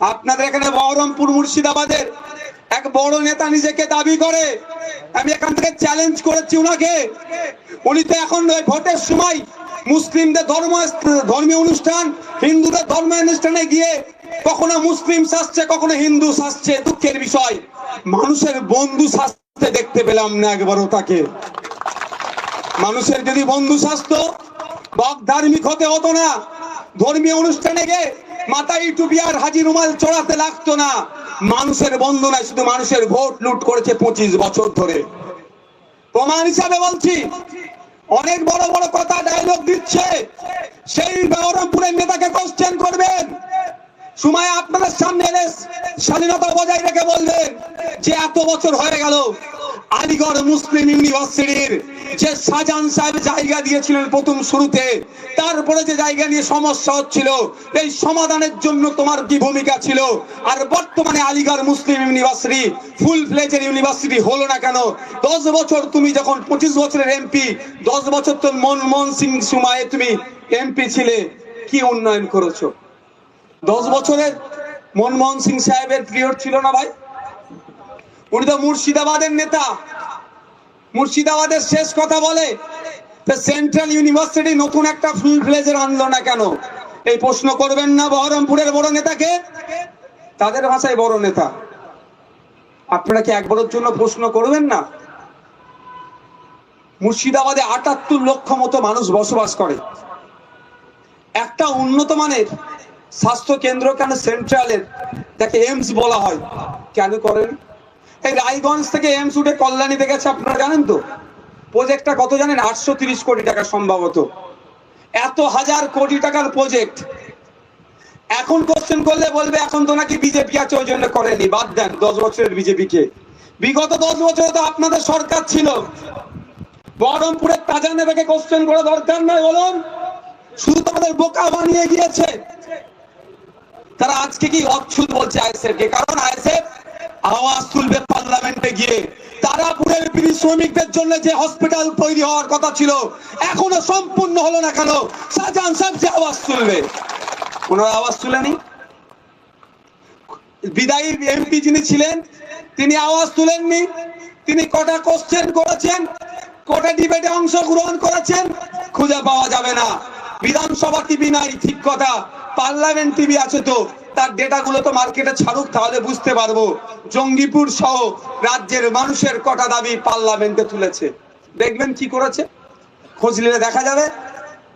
আপনাদের এখানে বহরমপুর মুর্শিদাবাদের এক বড় নেতা নিজেকে দাবি করে। আমি এখান থেকে চ্যালেঞ্জ করেছি উনাকে। উনি তো এখন ওই ভোটের সময় মুসলিমদের ধর্ম, ধর্মীয় অনুষ্ঠান, হিন্দুদের ধর্ম অনুষ্ঠানে গিয়ে কখনো মুসলিম শাসছে, কখনো হিন্দু শাসছে, দুঃখের বিষয়। মানুষের বন্ধু শাসতে দেখতে পেলাম না একবারও তাকে। মানুষের যদি বন্ধু স্বাস্থ্য বক ধার্মিক হতে হতো না। ধর্মীয় অনুষ্ঠানে গিয়ে মাথায় টুপি আর হাজি রুমাল চড়াতে লাগতো না। মানুষের বন্ধু নয় শুধু মানুষের ভোট লুট করেছে পঁচিশ বছর ধরে। প্রমাণ হিসাবে বলছি, অনেক বড় বড় কথা ডায়লগ দিচ্ছে। সেই বহরমপুরের নেতাকে কোশ্চেন করবেন। সময় আপনাদের সামনে এলে স্বাধীনতা বজায় রেখে বলবেন যে এত বছর হয়ে গেল, আলিগড় মুসলিম ইউনিভার্সিটির যে শাহজাহান সাহেব জায়গা দিয়েছিলেন প্রথম শুরুতে, তারপরে যে জায়গা নিয়ে সমস্যা হচ্ছিল, এই সমাধানের জন্য তোমার কি ভূমিকা ছিল? আর বর্তমানে আলিগড় মুসলিম ইউনিভার্সিটি, ফুল ফ্লেজের ইউনিভার্সিটি হলো না কেন? দশ বছর তুমি যখন, পঁচিশ বছরের এমপি, দশ বছর তো মনমোহন সিং সময়ে তুমি এমপি ছিলে, কি উন্নয়ন করেছ? দশ বছরের মনমোহন সিং সাহেবের পিরিয়ড ছিল না ভাই? উনি তো মুর্শিদাবাদের নেতা। মুর্শিদাবাদের শেষ কথা বলে সেন্ট্রাল ইউনিভার্সিটি নতুন একটা ফুল ফ্লেজের আনলো না কেন? এই প্রশ্ন করবেন না বহরমপুরের বড় নেতাকে, তাদের ভাষায় বড় নেতা। আপনারা কি একবারের জন্য প্রশ্ন করবেন না? মুর্শিদাবাদে আটাত্তর লক্ষ মতো মানুষ বসবাস করে। একটা উন্নত মানের স্বাস্থ্য কেন্দ্র কেন সেন্ট্রালের যাকে এমস বলা হয়? কেন করেন? এই রায়গঞ্জ থেকে এমস উঠে কল্যাণীতে গেছে আপনারা জানেন তো? প্রজেক্টটা কত জানেন? আটশো কোটি টাকা সম্ভবত। এত হাজার কোটি টাকার প্রজেক্ট এখন কোশ্চেন করলে বলবে, এখন তো নাকি বিজেপি আছে, ওই জন্য করেনি। বাদ দেন, দশ বছরের বিগত দশ বছরে তো আপনাদের সরকার ছিল। বহরমপুরের তাজা নেতাকে কোশ্চেন করা দরকার নয় বলুন। শুধু তোমাদের বোকা বানিয়ে গিয়েছে। তারা আজকে কি অচ্ছুত বলছে আইএসএফ কে কারণ যে হসপিটাল তৈরি হওয়ার কথা ছিল, এখনও সম্পূর্ণ হলো না কেন? শাহজাহান সাহেব যে আওয়াজ তুলবে। ওনার আওয়াজ তুলেনি? বিদায়ী এমপি যিনি ছিলেন, তিনি আওয়াজ তুলেননি। তিনি কটা কোশ্চেন করেছেন, কটা ডিবেটে অংশগ্রহণ করেছেন, খুঁজে পাওয়া যাবে না। বিধানসভা টিভি নাই, ঠিক কথা। পার্লামেন্ট টিভি আছে তো। তার ডেটা গুলো তো মার্কেটে ছাড়ুক, তাহলে বুঝতে পারব। জঙ্গিপুর সহ রাজ্যের মানুষের কটা দাবি পার্লামেন্টে তুলেছে। দেখবেন কি করেছে? খোঁজ নিলে দেখা যাবে,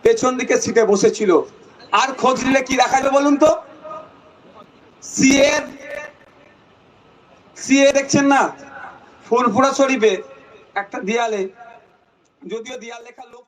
পেছন দিকে সিটে বসেছিল। আর খোঁজ নিলে কি দেখা যাবে বলুন তো? সিএর সিএ দেখছেন না? ফুলপুরা শরীফে একটা দেয়ালে, যদিও দেয়াল লেখা লোক